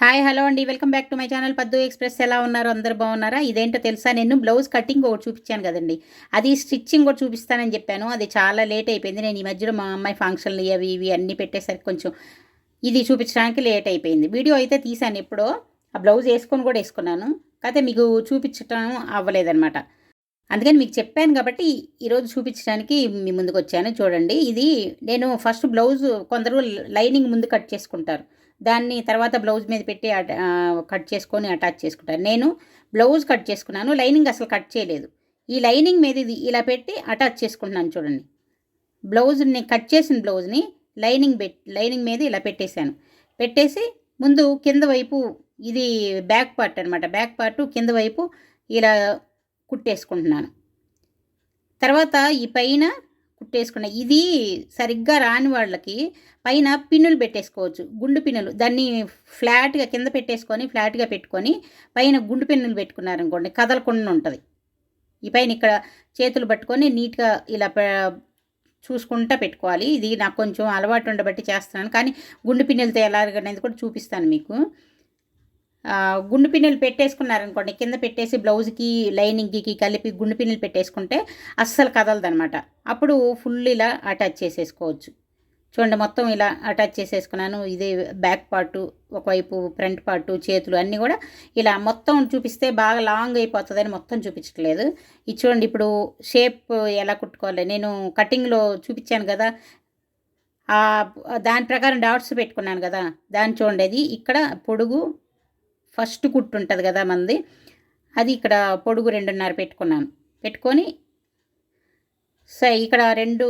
Hi hello అండి. Welcome back to my channel. Paddu express ఎలా ఉన్నారు? అందరు బాగున్నారా? ఇదేంటో తెలుసా? నేను బ్లౌజ్ కటింగ్ ఒకటి చూపించాను కదండి. అది స్టిచ్చింగ్ కూడా చూపిస్తానని చెప్పాను. అది చాలా లేట్ అయిపోయింది. నేను ఈ మధ్యలో మా అమ్మాయి ఫంక్షన్లు అవి ఇవి అన్నీ పెట్టేసరికి కొంచెం ఇది చూపించడానికి లేట్ అయిపోయింది. వీడియో అయితే తీసాను ఎప్పుడో. ఆ బ్లౌజ్ వేసుకొని కూడా వేసుకున్నాను. కాకపోతే మీకు చూపించటం అవ్వలేదన్నమాట. అందుకని మీకు చెప్పాను కాబట్టి ఈరోజు చూపించడానికి మీ ముందుకు వచ్చాను. చూడండి. ఇది నేను ఫస్ట్ బ్లౌజ్ కొందరు లైనింగ్ ముందు కట్ చేసుకుంటారు. దాన్ని తర్వాత బ్లౌజ్ మీద పెట్టి కట్ చేసుకొని అటాచ్ చేసుకుంటారు. నేను బ్లౌజ్ కట్ చేసుకున్నాను లైనింగ్ అసలు కట్ చేయలేదు. ఈ లైనింగ్ మీద ఇది ఇలా పెట్టి అటాచ్ చేసుకుంటున్నాను చూడండి. బ్లౌజ్ని కట్ చేసిన బ్లౌజ్ని లైనింగ్ పెట్ లైనింగ్ మీద ఇలా పెట్టేశాను. పెట్టేసి ముందు కింద వైపు ఇది బ్యాక్ పార్ట్ అనమాట బ్యాక్ పార్ట్ కింద వైపు ఇలా కుట్టేసుకుంటున్నాను. తర్వాత ఈ పైన కుట్టేసుకున్న. ఇది సరిగ్గా రాని వాళ్ళకి పైన పిన్నులు పెట్టేసుకోవచ్చు. గుండు పిన్నులు. దాన్ని ఫ్లాట్గా కింద పెట్టేసుకొని ఫ్లాట్గా పెట్టుకొని పైన గుండు పిన్నులు పెట్టుకున్నారనుకోండి కదలకుండా ఉంటుంది. ఈ పైన ఇక్కడ చేతులు పట్టుకొని నీట్గా ఇలా చూసుకుంటా పెట్టుకోవాలి. ఇది నాకు కొంచెం అలవాటు ఉండబట్టి చేస్తున్నాను. కానీ గుండు పిన్నులతో ఎలాగనేది కూడా చూపిస్తాను మీకు. గుండు పిన్నులు పెట్టేసుకున్నారనుకోండి కింద పెట్టేసి బ్లౌజ్కి లైనింగ్కి కలిపి గుండు పిన్నులు పెట్టేసుకుంటే అస్సలు కదలదనమాట అప్పుడు ఫుల్ ఇలా అటాచ్ చేసేసుకోవచ్చు. చూడండి మొత్తం ఇలా అటాచ్ చేసేసుకున్నాను. ఇదే బ్యాక్ పార్టు ఒకవైపు ఫ్రంట్ పార్టు చేతులు అన్నీ కూడా ఇలా మొత్తం చూపిస్తే బాగా లాంగ్ అయిపోతుందని మొత్తం చూపించట్లేదు. ఇది చూడండి ఇప్పుడు షేప్ ఎలా కుట్టుకోవాలి? నేను కటింగ్లో చూపించాను కదా దాని ప్రకారం డాట్స్ పెట్టుకున్నాను కదా దాన్ని చూడండి. అది ఇక్కడ పొడుగు ఫస్ట్ కుట్టు ఉంటుంది కదా మంది అది ఇక్కడ పొడుగు రెండున్నర పెట్టుకున్నాను. పెట్టుకొని సరే ఇక్కడ రెండు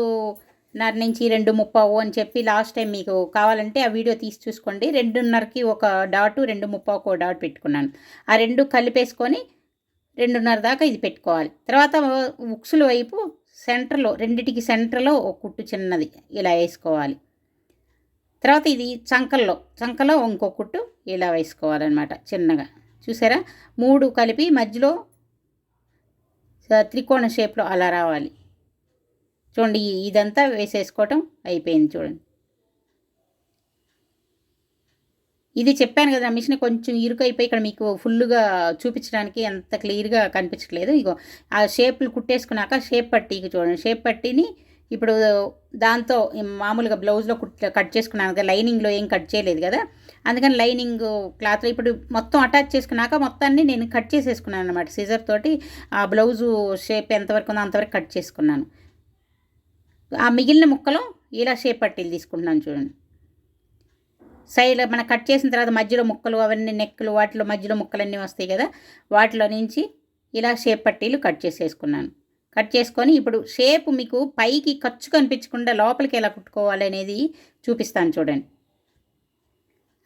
నర నుంచి రెండు ముప్పావు అని చెప్పి లాస్ట్ టైం మీకు కావాలంటే ఆ వీడియో తీసి చూసుకోండి. రెండున్నరకి ఒక డాటు రెండు ముప్పావుకు ఒక డాట్ పెట్టుకున్నాను. ఆ రెండు కలిపేసుకొని రెండున్నర దాకా ఇది పెట్టుకోవాలి. తర్వాత ఉక్సుల వైపు సెంటర్లో రెండిటికి సెంటర్లో ఒక కుట్టు చిన్నది ఇలా వేసుకోవాలి. తర్వాత ఇది చంకల్లో చంకలో ఇంకో కుట్టు ఇలా వేసుకోవాలన్నమాట చిన్నగా. చూసారా? మూడు కలిపి మధ్యలో త్రికోణ షేప్లో అలా రావాలి. చూడండి ఇదంతా వేసేసుకోవటం అయిపోయింది చూడండి. ఇది చెప్పాను కదా మిషన్ కొంచెం ఇరుకైపోయి ఇక్కడ మీకు ఫుల్గా చూపించడానికి అంత క్లియర్గా కనిపించట్లేదు. ఇగో ఆ షేప్లు కుట్టేసుకున్నాక షేప్ పట్టీకి చూడండి. షేప్ పట్టిని ఇప్పుడు దాంతో మామూలుగా బ్లౌజ్లో కట్ చేసుకున్నాను కదా లైనింగ్లో ఏం కట్ చేయలేదు కదా అందుకని లైనింగ్ క్లాత్లో ఇప్పుడు మొత్తం అటాచ్ చేసుకున్నాక మొత్తాన్ని నేను కట్ చేసేసుకున్నాను అనమాట సీజర్ తోటి ఆ బ్లౌజు షేప్ ఎంతవరకు ఉందో అంతవరకు కట్ చేసుకున్నాను. ఆ మిగిలిన ముక్కలు ఇలా షేప్ పట్టీలు తీసుకుంటున్నాను చూడండి. సైడ్ మనం కట్ చేసిన తర్వాత మధ్యలో ముక్కలు అవన్నీ నెక్కులు వాటిలో మధ్యలో ముక్కలన్నీ వస్తాయి కదా వాటిలో నుంచి ఇలా షేప్ పట్టీలు కట్ చేసేసుకున్నాను. కట్ చేసుకొని ఇప్పుడు షేప్ మీకు పైకి ఖర్చు కనిపించకుండా లోపలికి ఎలా కుట్టుకోవాలి అనేది చూపిస్తాను చూడండి.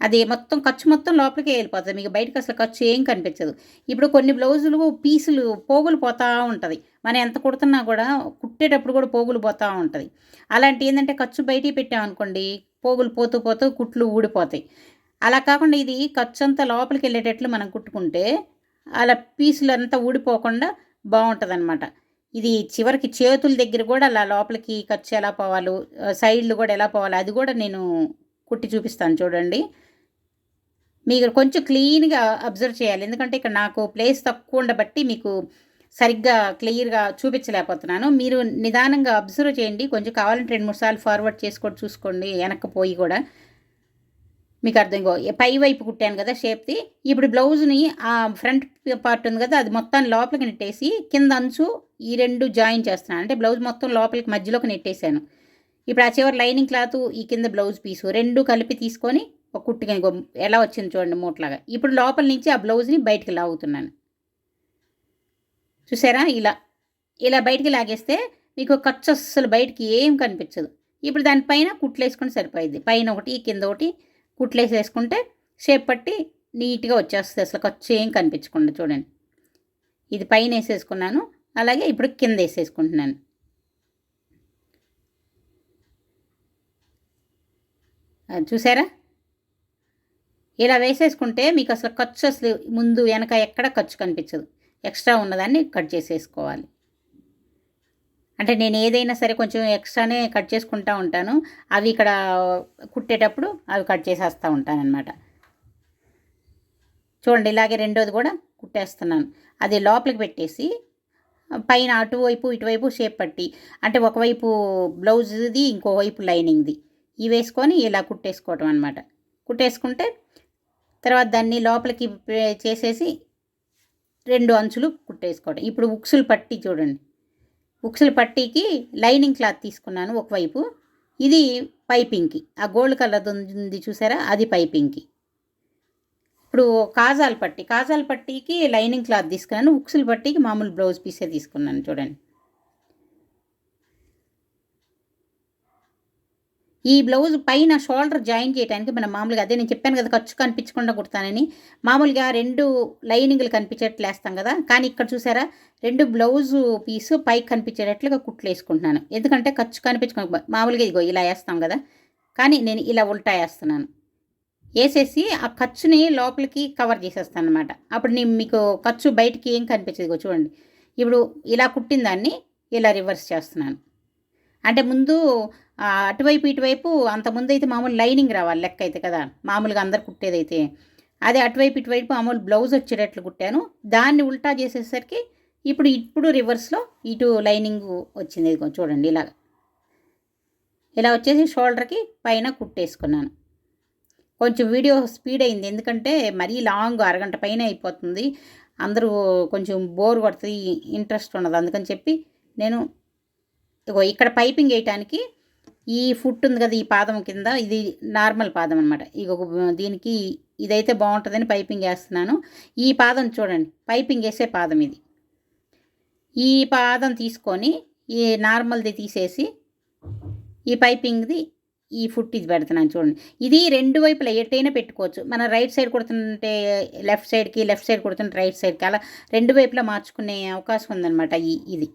అది మొత్తం ఖర్చు మొత్తం లోపలికి వెళ్ళిపోతుంది. మీకు బయటకు అసలు ఖర్చు ఏం కనిపించదు. ఇప్పుడు కొన్ని బ్లౌజులు పీసులు పోగులు పోతూ ఉంటుంది. మనం ఎంత కుడుతున్నా కూడా కుట్టేటప్పుడు కూడా పోగులు పోతూ ఉంటుంది. అలాంటి ఏంటంటే ఖర్చు బయటికి పెట్టామనుకోండి పోగులు పోతూ పోతూ కుట్లు ఊడిపోతాయి. అలా కాకుండా ఇది ఖర్చు అంతా లోపలికి వెళ్ళేటట్లు మనం కుట్టుకుంటే అలా పీసులు అంతా ఊడిపోకుండా బాగుంటుంది అనమాట ఇది చివరికి చేతుల దగ్గర కూడా అలా లోపలికి ఖర్చు ఎలా పోవాలో? సైడ్లు కూడా ఎలా పోవాలో? అది కూడా నేను కుట్టి చూపిస్తాను చూడండి. మీరు కొంచెం క్లీన్గా అబ్జర్వ్ చేయాలి. ఎందుకంటే ఇక్కడ నాకు ప్లేస్ తక్కువ ఉండబట్టి మీకు సరిగ్గా క్లియర్గా చూపించలేకపోతున్నాను. మీరు నిదానంగా అబ్జర్వ్ చేయండి. కొంచెం కావాలంటే రెండు మూడు సార్లు ఫార్వర్డ్ చేసుకోండి చూసుకోండి. వెనక్కి పోయి కూడా. మీకు అర్థం ఇంకో పై వైపు కుట్టాను కదా షేప్ది ఇప్పుడు బ్లౌజ్ని ఆ ఫ్రంట్ పార్ట్ ఉంది కదా అది మొత్తాన్ని లోపలికి నెట్టేసి కింద అంచు ఈ రెండు జాయిన్ చేస్తున్నాను. అంటే బ్లౌజ్ మొత్తం లోపలికి మధ్యలోకి నెట్టేశాను. ఇప్పుడు ఆ చివరి లైనింగ్ క్లాత్ ఈ కింద బ్లౌజ్ పీసు రెండు కలిపి తీసుకొని ఒక కుట్టుగా ఎలా వచ్చింది చూడండి మూట్లాగా. ఇప్పుడు లోపల నుంచి ఆ బ్లౌజ్ని బయటికి లాగుతున్నాను. చూసారా? ఇలా ఇలా బయటికి లాగేస్తే మీకు ఖర్చు అస్సలు బయటికి ఏం కనిపించదు. ఇప్పుడు దానిపైన కుట్లు వేసుకొని సరిపోయింది. పైన ఒకటి కింద ఒకటి కుట్లు వేసేసుకుంటే షేప్ పట్టి నీట్గా వచ్చేస్తుంది. అసలు ఖర్చు ఏం కనిపించకుండా చూడండి. ఇది పైన వేసేసుకున్నాను. అలాగే ఇప్పుడు కింద వేసేసుకుంటున్నాను. చూసారా? ఇలా వేసేసుకుంటే మీకు అసలు ఖర్చు అసలు ముందు వెనక ఎక్కడ ఖర్చు కనిపించదు. ఎక్స్ట్రా ఉన్నదాన్ని కట్ చేసేసుకోవాలి. అంటే నేను ఏదైనా సరే కొంచెం ఎక్స్ట్రానే కట్ చేసుకుంటూ ఉంటాను. అవి ఇక్కడ కుట్టేటప్పుడు అవి కట్ చేసేస్తూ ఉంటానన్నమాట. చూడండి ఇలాగే రెండోది కూడా కుట్టేస్తున్నాను. అది లోపలికి పెట్టేసి పైన అటువైపు ఇటువైపు షేప్ పట్టి అంటే ఒకవైపు బ్లౌజ్ది ఇంకోవైపు లైనింగ్ది. ఇవి వేసుకొని ఇలా కుట్టేసుకోవటం అనమాట కుట్టేసుకుంటే తర్వాత దాన్ని లోపలికి చేసేసి రెండు అంచులు కుట్టేసుకోవడం ఇప్పుడు ఉక్సులు పట్టి చూడండి. ఉక్సులు పట్టీకి లైనింగ్ క్లాత్ తీసుకున్నాను ఒకవైపు. ఇది పైపింగ్కి ఆ గోల్డ్ కలర్ ఉంది చూసారా? అది పైపింగ్కి ఇప్పుడు కాజాల పట్టి. కాజాల పట్టీకి లైనింగ్ క్లాత్ తీసుకున్నాను. ఉక్సులు పట్టీకి మామూలు బ్లౌజ్ పీసే తీసుకున్నాను చూడండి. ఈ బ్లౌజ్ పైన షోల్డర్ జాయిన్ చేయడానికి మనం మామూలుగా అదే నేను చెప్పాను కదా ఖర్చు కనిపించకుండా కుడతానని. మామూలుగా రెండు లైనింగ్లు కనిపించేట్లు వేస్తాం కదా కానీ ఇక్కడ చూసారా రెండు బ్లౌజు పీసు పైకి కనిపించేటట్లుగా కుట్లు వేసుకుంటున్నాను. ఎందుకంటే ఖర్చు కనిపించుకో మామూలుగా ఇదిగో ఇలా వేస్తాం కదా కానీ నేను ఇలా ఉల్టా వేస్తున్నాను. వేసేసి ఆ ఖర్చుని లోపలికి కవర్ చేసేస్తాను అనమాట అప్పుడు నేను మీకు ఖర్చు బయటికి ఏం కనిపించదు చూడండి. ఇప్పుడు ఇలా కుట్టిన దాన్ని ఇలా రివర్స్ చేస్తున్నాను. అంటే ముందు అటువైపు ఇటువైపు అంతకుముందు ముందు అయితే మామూలు లైనింగ్ రావాలి లెక్క అయితే కదా. మామూలుగా అందరు కుట్టేదైతే. అదే అటువైపు ఇటువైపు మామూలు బ్లౌజ్ వచ్చేటట్లు కుట్టాను. దాన్ని ఉల్టా చేసేసరికి ఇప్పుడు ఇప్పుడు రివర్స్లో ఇటు లైనింగ్ వచ్చింది చూడండి ఇలా ఇలా వచ్చేసి షోల్డర్కి పైన కుట్టేసుకున్నాను. కొంచెం వీడియో స్పీడ్ అయింది. ఎందుకంటే మరీ లాంగ్ అరగంట పైన అయిపోతుంది. అందరూ కొంచెం బోర్ కొడుతుంది ఇంట్రెస్ట్ ఉండదు. అందుకని చెప్పి నేను ఇక్కడ పైపింగ్ వేయటానికి ఈ ఫుట్ ఉంది కదా ఈ పాదం కింద ఇది నార్మల్ పాదం అనమాట ఇక దీనికి ఇదైతే బాగుంటుందని పైపింగ్ వేస్తున్నాను. ఈ పాదం చూడండి పైపింగ్ వేసే పాదం ఇది. ఈ పాదం తీసుకొని ఈ నార్మల్ది తీసేసి ఈ పైపింగ్ది ఈ ఫుట్ ఇది పెడుతున్నాను చూడండి. ఇది రెండు వైపులా ఎటైనా పెట్టుకోవచ్చు. మనం రైట్ సైడ్ కుడుతుంటే లెఫ్ట్ సైడ్కి లెఫ్ట్ సైడ్ కుడుతుంటే రైట్ సైడ్కి అలా రెండు వైపులా మార్చుకునే అవకాశం ఉందన్నమాట ఈ ఇది.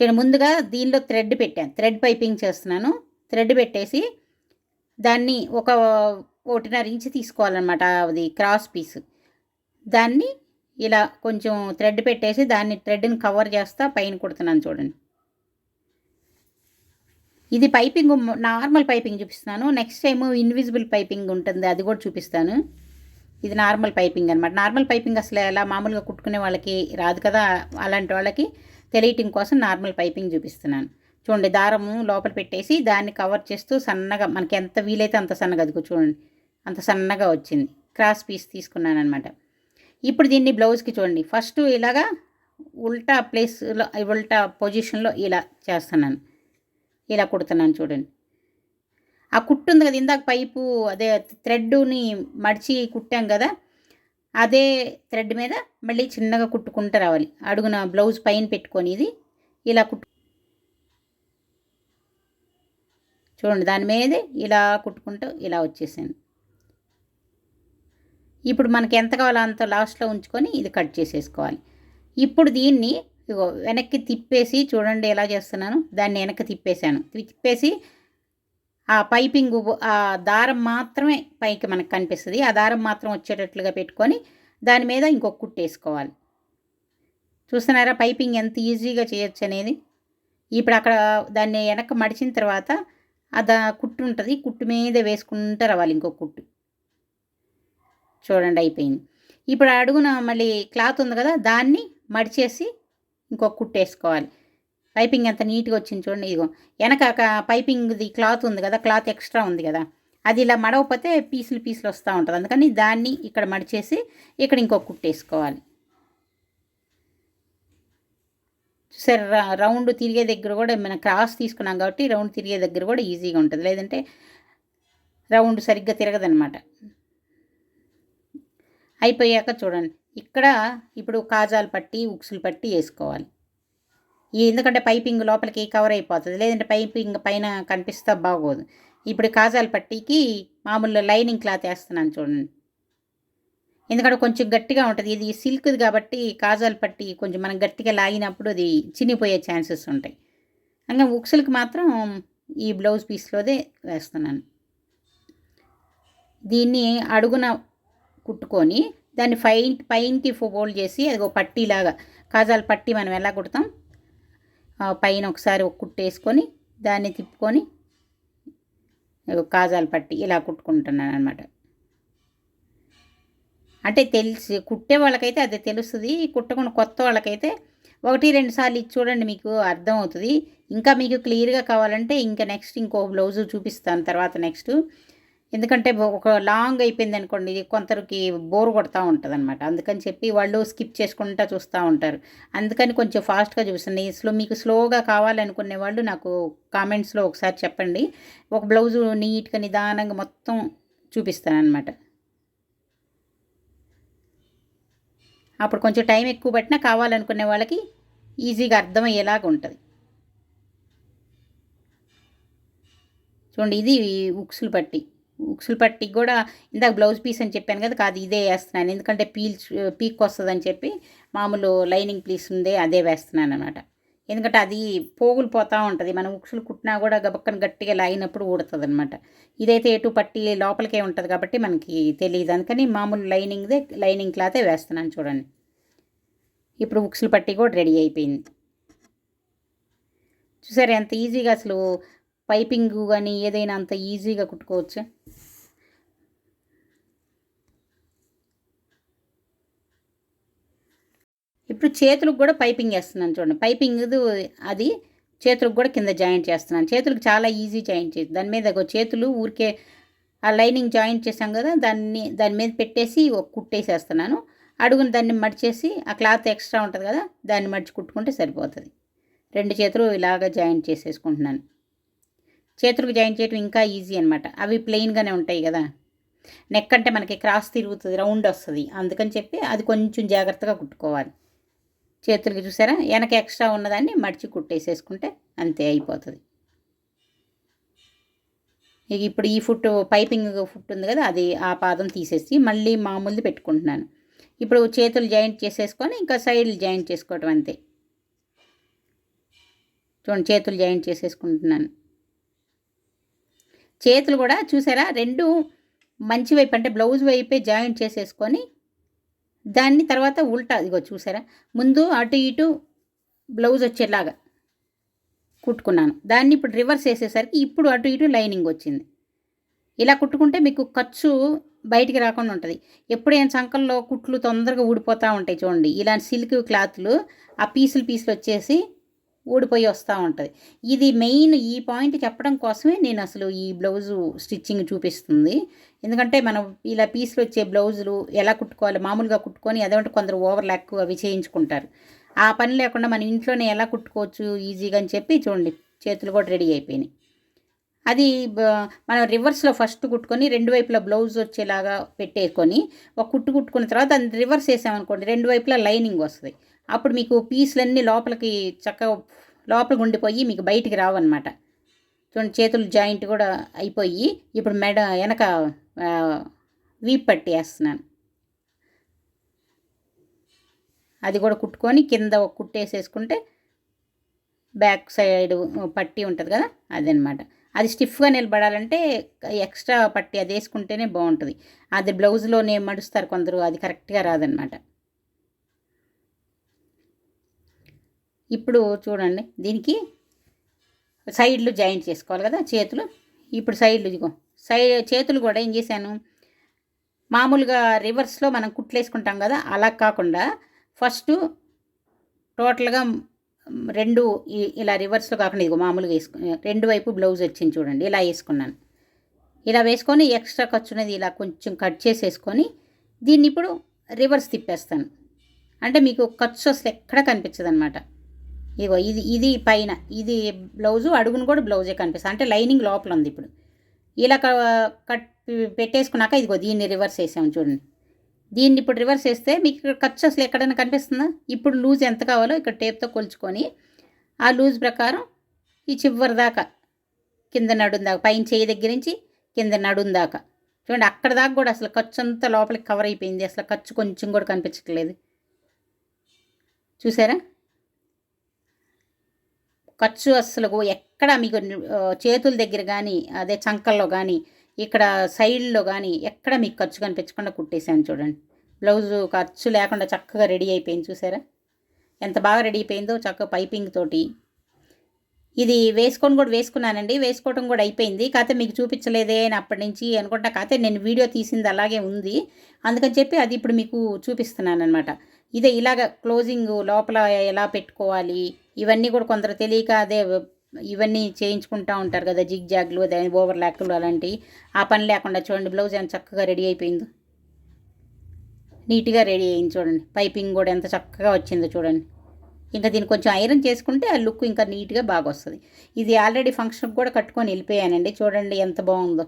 చూడండి ముందుగా దీనిలో థ్రెడ్ పెట్టాను. థ్రెడ్ పైపింగ్ చేస్తున్నాను. థ్రెడ్ పెట్టేసి దాన్ని ఒక ఒకటిన్నర ఇంచ్ తీసుకోవాలన్నమాట అది క్రాస్ పీస్. దాన్ని ఇలా కొంచెం థ్రెడ్ పెట్టేసి దాన్ని థ్రెడ్ని కవర్ చేస్తా పైన కుడుతున్నాను చూడండి. ఇది పైపింగ్ నార్మల్ పైపింగ్ చూపిస్తున్నాను. నెక్స్ట్ టైము ఇన్విజిబుల్ పైపింగ్ ఉంటుంది అది కూడా చూపిస్తాను. ఇది నార్మల్ పైపింగ్ అనమాట నార్మల్ పైపింగ్ అసలు ఎలా మామూలుగా కుట్టుకునే వాళ్ళకి రాదు కదా అలాంటి వాళ్ళకి తెలియటం కోసం నార్మల్ పైపింగ్ చూపిస్తున్నాను. చూడండి దారము లోపల పెట్టేసి దాన్ని కవర్ చేస్తూ సన్నగా మనకి ఎంత వీలైతే అంత సన్నగా అదిగో చూడండి అంత సన్నగా వచ్చింది. క్రాస్ పీస్ తీసుకున్నాను అనమాట ఇప్పుడు దీన్ని బ్లౌజ్కి చూడండి ఫస్ట్ ఇలాగా ఉల్టా ప్లేస్లో ఉల్టా పొజిషన్లో ఇలా చేస్తున్నాను. ఇలా కుడుతున్నాను చూడండి. ఆ కుట్టు ఉంది కదా ఇందాక పైపు అదే థ్రెడ్ని మడిచి కుట్టాం కదా అదే థ్రెడ్ మీద మళ్ళీ చిన్నగా కుట్టుకుంటూ రావాలి. అడుగున బ్లౌజ్ పైన పెట్టుకొని ఇది ఇలా కుట్టు చూడండి దాని మీదే ఇలా కుట్టుకుంటూ ఇలా వచ్చేసాను ఇప్పుడు మనకి ఎంత కావాలో అంత లాస్ట్లో ఉంచుకొని ఇది కట్ చేసేసుకోవాలి. ఇప్పుడు దీన్ని వెనక్కి తిప్పేసి చూడండి ఎలా చేస్తున్నాను. దాన్ని వెనక్కి తిప్పేశాను. తిప్పేసి ఆ పైపింగ్ ఆ దారం మాత్రమే పైకి మనకు కనిపిస్తుంది. ఆ దారం మాత్రం వచ్చేటట్లుగా పెట్టుకొని దాని మీద ఇంకొక కుట్టు వేసుకోవాలి. చూస్తున్నారా పైపింగ్ ఎంత ఈజీగా చేయొచ్చు అనేది? ఇప్పుడు అక్కడ దాన్ని వెనక మడిచిన తర్వాత అది కుట్టు ఉంటుంది. కుట్టు మీద వేసుకుంటూ రావాలి ఇంకొక కుట్టు. చూడండి అయిపోయింది. ఇప్పుడు అడుగున మళ్ళీ క్లాత్ ఉంది కదా దాన్ని మడిచేసి ఇంకొక కుట్టు వేసుకోవాలి. పైపింగ్ ఎంత నీట్గా వచ్చింది చూడండి ఇదిగో. వెనక పైపింగ్ది క్లాత్ ఉంది కదా క్లాత్ ఎక్స్ట్రా ఉంది కదా. అది ఇలా మడవపోతే పీసులు పీసులు వస్తూ ఉంటుంది. అందుకని దాన్ని ఇక్కడ మడిచేసి ఇక్కడ ఇంకొక కుట్టేసుకోవాలి సరే రౌండ్ తిరిగే దగ్గర కూడా మనం క్రాస్ తీసుకున్నాం కాబట్టి రౌండ్ తిరిగే దగ్గర కూడా ఈజీగా ఉంటుంది. లేదంటే రౌండ్ సరిగ్గా తిరగదనమాట అయిపోయాక చూడండి. ఇక్కడ ఇప్పుడు కాజాలు పట్టి ఉక్సులు పట్టి వేసుకోవాలి. ఎందుకంటే పైపింగ్ లోపలికి కవర్ అయిపోతుంది. లేదంటే పైపింగ్ పైన కనిపిస్తే బాగోదు. ఇప్పుడు కాజాల పట్టీకి మామూలు లైనింగ్ క్లాత్ వేస్తున్నాను చూడండి. ఎందుకంటే కొంచెం గట్టిగా ఉంటుంది. ఇది సిల్క్ది కాబట్టి కాజాల పట్టి కొంచెం మనం గట్టిగా లాగినప్పుడు అది చినిపోయే ఛాన్సెస్ ఉంటాయి. ఇంకా ఉక్సులకి మాత్రం ఈ బ్లౌజ్ పీస్లోదే వేస్తున్నాను. దీన్ని అడుగున కుట్టుకొని దాన్ని ఫై పైనకి ఫోల్డ్ చేసి అది ఒక పట్టీలాగా కాజాల పట్టి మనం ఎలా కుడతాం? పైన ఒకసారి ఒక కుట్టేసుకొని దాన్ని తిప్పుకొని కాజాలు పట్టి ఇలా కుట్టుకుంటున్నాను అనమాట అంటే తెలిసి కుట్టే వాళ్ళకైతే అది తెలుస్తుంది. కుట్టకుండా కొత్త వాళ్ళకైతే ఒకటి రెండు సార్లు ఇచ్చి చూడండి మీకు అర్థమవుతుంది ఇంకా మీకు క్లియర్గా కావాలంటే ఇంకా నెక్స్ట్ ఇంకో బ్లౌజు చూపిస్తాను తర్వాత నెక్స్ట్. ఎందుకంటే ఒక లాంగ్ అయిపోయింది అనుకోండి కొందరికి బోర్ కొడతా ఉంటుంది అనమాట అందుకని చెప్పి వాళ్ళు స్కిప్ చేసుకుంటా చూస్తూ ఉంటారు. అందుకని కొంచెం ఫాస్ట్గా చూసండి. స్లో మీకు స్లోగా కావాలనుకునే వాళ్ళు నాకు కామెంట్స్లో ఒకసారి చెప్పండి. ఒక బ్లౌజు నీట్గా నిదానంగా మొత్తం చూపిస్తాను అప్పుడు కొంచెం టైం ఎక్కువ పట్టినా కావాలనుకునే వాళ్ళకి ఈజీగా అర్థమయ్యేలాగా ఉంటుంది. చూడండి ఇది ఉక్సులు పట్టి. ఉక్సులు పట్టికి కూడా ఇందాక బ్లౌజ్ పీస్ అని చెప్పాను కదా కాదు ఇదే వేస్తున్నాను. ఎందుకంటే పీల్ పీక్ వస్తుందని చెప్పి మామూలు లైనింగ్ పీస్ ఉందే అదే వేస్తున్నాను అనమాట ఎందుకంటే అది పోగులు పోతూ ఉంటుంది. మనం ఉక్సులు కుట్టినా కూడా గబక్కన గట్టిగా లాగినప్పుడు ఊడుతుంది అనమాట ఇదైతే ఎటు పట్టి లోపలికే ఉంటుంది కాబట్టి మనకి తెలియదు అందుకని మామూలు లైనింగ్దే లైనింగ్ క్లాతే వేస్తున్నాను చూడండి. ఇప్పుడు ఉక్సులు పట్టి కూడా రెడీ అయిపోయింది. చూసారు ఎంత ఈజీగా అసలు పైపింగ్ కానీ ఏదైనా అంత ఈజీగా కుట్టుకోవచ్చు. ఇప్పుడు చేతులకు కూడా పైపింగ్ వేస్తున్నాను చూడండి. పైపింగ్ అది చేతులకు కూడా కింద జాయింట్ చేస్తున్నాను. చేతులకు చాలా ఈజీ జాయింట్ చేసి దాని మీద చేతులు ఊరికే ఆ లైనింగ్ జాయింట్ చేసాం కదా దాన్ని దాని మీద పెట్టేసి ఒక కుట్టేసేస్తున్నాను. అడుగుని దాన్ని మడిచేసి ఆ క్లాత్ ఎక్స్ట్రా ఉంటుంది కదా దాన్ని మడిచి కుట్టుకుంటే సరిపోతుంది. రెండు చేతులు ఇలాగ జాయింట్ చేసేసుకుంటున్నాను. చేతులకు జాయిన్ చేయడం ఇంకా ఈజీ అనమాట అవి ప్లెయిన్గానే ఉంటాయి కదా. నెక్ అంటే మనకి క్రాస్ తిరుగుతుంది రౌండ్ వస్తుంది. అందుకని చెప్పి అది కొంచెం జాగ్రత్తగా కుట్టుకోవాలి. చేతులకి చూసారా? వెనక ఎక్స్ట్రా ఉన్నదాన్ని మడిచి కుట్టేసేసుకుంటే అంతే అయిపోతుంది. ఇక ఇప్పుడు ఈ ఫుట్ పైపింగ్ ఫుట్ ఉంది కదా అది ఆ పాదం తీసేసి మళ్ళీ మామూలుది పెట్టుకుంటున్నాను. ఇప్పుడు చేతులు జాయింట్ చేసేసుకొని ఇంకా సైడ్లు జాయింట్ చేసుకోవటం అంతే. చూడండి చేతులు జాయింట్ చేసేసుకుంటున్నాను. చేతులు కూడా చూసారా? రెండు మంచి వైపు అంటే బ్లౌజ్ వైపే జాయింట్ చేసేసుకొని దాన్ని తర్వాత ఉల్టా ఇగో చూసారా? ముందు అటు ఇటు బ్లౌజ్ వచ్చేలాగా కుట్టుకున్నాను. దాన్ని ఇప్పుడు రివర్స్ వేసేసరికి ఇప్పుడు అటు ఇటు లైనింగ్ వచ్చింది. ఇలా కుట్టుకుంటే మీకు ఖర్చు బయటికి రాకుండా ఉంటుంది. ఎప్పుడైనా సంకల్లో కుట్లు తొందరగా ఊడిపోతూ ఉంటాయి చూడండి. ఇలాంటి సిల్క్ క్లాత్లు ఆ పీసులు పీసులు వచ్చేసి ఊడిపోయి వస్తూ ఉంటుంది. ఇది మెయిన్ ఈ పాయింట్ చెప్పడం కోసమే నేను అసలు ఈ బ్లౌజు స్టిచ్చింగ్ చూపిస్తుంది. ఎందుకంటే మనం ఇలా పీసులు వచ్చే బ్లౌజులు ఎలా కుట్టుకోవాలి మామూలుగా కుట్టుకొని అదేమంటే కొందరు ఓవర్ ల్యాక్ అవి చేయించుకుంటారు. ఆ పని లేకుండా మన ఇంట్లోనే ఎలా కుట్టుకోవచ్చు ఈజీగా అని చెప్పి చూడండి చేతులు కూడా రెడీ అయిపోయినాయి. అది మనం రివర్స్లో ఫస్ట్ కుట్టుకొని రెండు వైపులా బ్లౌజ్ వచ్చేలాగా పెట్టేసుకొని ఒక కుట్టు కుట్టుకున్న తర్వాత దాన్ని రివర్స్ వేసామనుకోండి రెండు వైపులా లైనింగ్ వస్తుంది. అప్పుడు మీకు పీసులన్నీ లోపలికి చక్కగా లోపలికి ఉండిపోయి మీకు బయటికి రావన్నమాట. చూడండి చేతులు జాయింట్ కూడా అయిపోయి ఇప్పుడు మెడ వెనక వీప్ పట్టి వేస్తున్నాను అది కూడా కుట్టుకొని కింద ఒక కుట్టేసేసుకుంటే బ్యాక్ సైడ్ పట్టి ఉంటుంది కదా అదనమాట అది స్టిఫ్గా నిలబడాలంటే ఎక్స్ట్రా పట్టి అది వేసుకుంటేనే బాగుంటుంది. అది బ్లౌజ్లోనే మడుస్తారు కొందరు అది కరెక్ట్గా రాదనమాట ఇప్పుడు చూడండి దీనికి సైడ్లు జాయింట్ చేసుకోవాలి కదా చేతులు. ఇప్పుడు సైడ్లు ఇదిగో సైడ్ చేతులు కూడా ఏం చేశాను? మామూలుగా రివర్స్లో మనం కుట్లేసుకుంటాం కదా అలా కాకుండా ఫస్ట్ టోటల్గా రెండు ఇలా రివర్స్లో కాకుండా ఇదిగో మామూలుగా వేసుకు రెండు వైపు బ్లౌజ్ వచ్చింది చూడండి ఇలా వేసుకున్నాను. ఇలా వేసుకొని ఎక్స్ట్రా ఖర్చు అనేది ఇలా కొంచెం కట్ చేసేసుకొని దీన్ని ఇప్పుడు రివర్స్ తిప్పేస్తాను. అంటే మీకు ఖర్చు అసలు ఎక్కడ కనిపించదు ఇగో ఇదిగో ఇది ఇది పైన ఇది బ్లౌజు అడుగును కూడా బ్లౌజే కనిపిస్తుంది అంటే లైనింగ్ లోపల ఉంది ఇప్పుడు. ఇలా కట్ పెట్టేసుకున్నాక ఇదిగో దీన్ని రివర్స్ వేసాము చూడండి. దీన్ని ఇప్పుడు రివర్స్ చేస్తే మీకు ఇక్కడ ఖర్చు అసలు ఎక్కడైనా కనిపిస్తుందా? ఇప్పుడు లూజ్ ఎంత కావాలో ఇక్కడ టేప్తో కొలుచుకొని ఆ లూజ్ ప్రకారం ఈ చివరి దాకా కింద నడుం దాకా పైన చేయి దగ్గర నుంచి కింద నడుం దాకా. చూడండి అక్కడ దాకా కూడా అసలు ఖర్చు అంతా లోపలికి కవర్ అయిపోయింది. అసలు ఖర్చు కొంచెం కూడా కనిపించట్లేదు. చూసారా? ఖర్చు అస్సలు ఎక్కడ మీకు చేతుల దగ్గర కానీ అదే చంకల్లో కానీ ఇక్కడ సైడ్లో కానీ ఎక్కడ మీకు ఖర్చు కనిపించకుండా కుట్టేశాను చూడండి. బ్లౌజు ఖర్చు లేకుండా చక్కగా రెడీ అయిపోయింది చూసారా? ఎంత బాగా రెడీ అయిపోయిందో చక్కగా పైపింగ్ తోటి. ఇది వేసుకొని కూడా వేసుకున్నానండి వేసుకోవడం కూడా అయిపోయింది. కాకపోతే మీకు చూపించలేదే అని అప్పటి నుంచి అనుకుంటా కాకపోతే నేను వీడియో తీసింది అలాగే ఉంది. అందుకని చెప్పి అది ఇప్పుడు మీకు చూపిస్తున్నాను అనమాట ఇదే ఇలాగ క్లోజింగ్ లోపల ఎలా పెట్టుకోవాలి ఇవన్నీ కూడా కొందరు తెలియక అదే ఇవన్నీ చేయించుకుంటూ ఉంటారు కదా జిగ్ జాగ్లు అదే ఓవర్ ల్యాక్లు అలాంటివి. ఆ పని లేకుండా చూడండి బ్లౌజ్ ఎంత చక్కగా రెడీ అయిపోయిందో. నీట్గా రెడీ అయింది చూడండి. పైపింగ్ కూడా ఎంత చక్కగా వచ్చిందో చూడండి. ఇంకా దీన్ని కొంచెం ఐరన్ చేసుకుంటే ఆ లుక్ ఇంకా నీట్గా బాగా వస్తుంది. ఇది ఆల్రెడీ ఫంక్షన్కి కూడా కట్టుకొని వెళ్ళిపోయానండి. చూడండి ఎంత బాగుందో.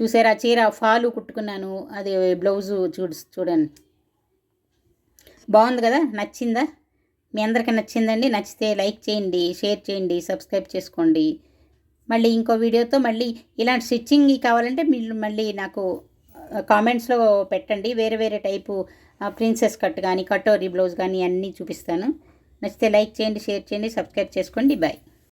చూసారా? చీర ఫాలు కుట్టుకున్నాను. అది బ్లౌజు చూడు చూడండి. బాగుంది కదా? నచ్చిందా? మీ అందరికీ నచ్చిందండి. నచ్చితే లైక్ చేయండి షేర్ చేయండి సబ్స్క్రైబ్ చేసుకోండి. మళ్ళీ ఇంకో వీడియోతో మళ్ళీ ఇలాంటి స్టిచ్చింగ్ కావాలంటే మీరు మళ్ళీ నాకు కామెంట్స్లో పెట్టండి. వేరే వేరే టైపు ప్రిన్సెస్ కట్ కానీ కటోరీ బ్లౌజ్ కానీ అన్నీ చూపిస్తాను. నచ్చితే లైక్ చేయండి షేర్ చేయండి సబ్స్క్రైబ్ చేసుకోండి. బాయ్.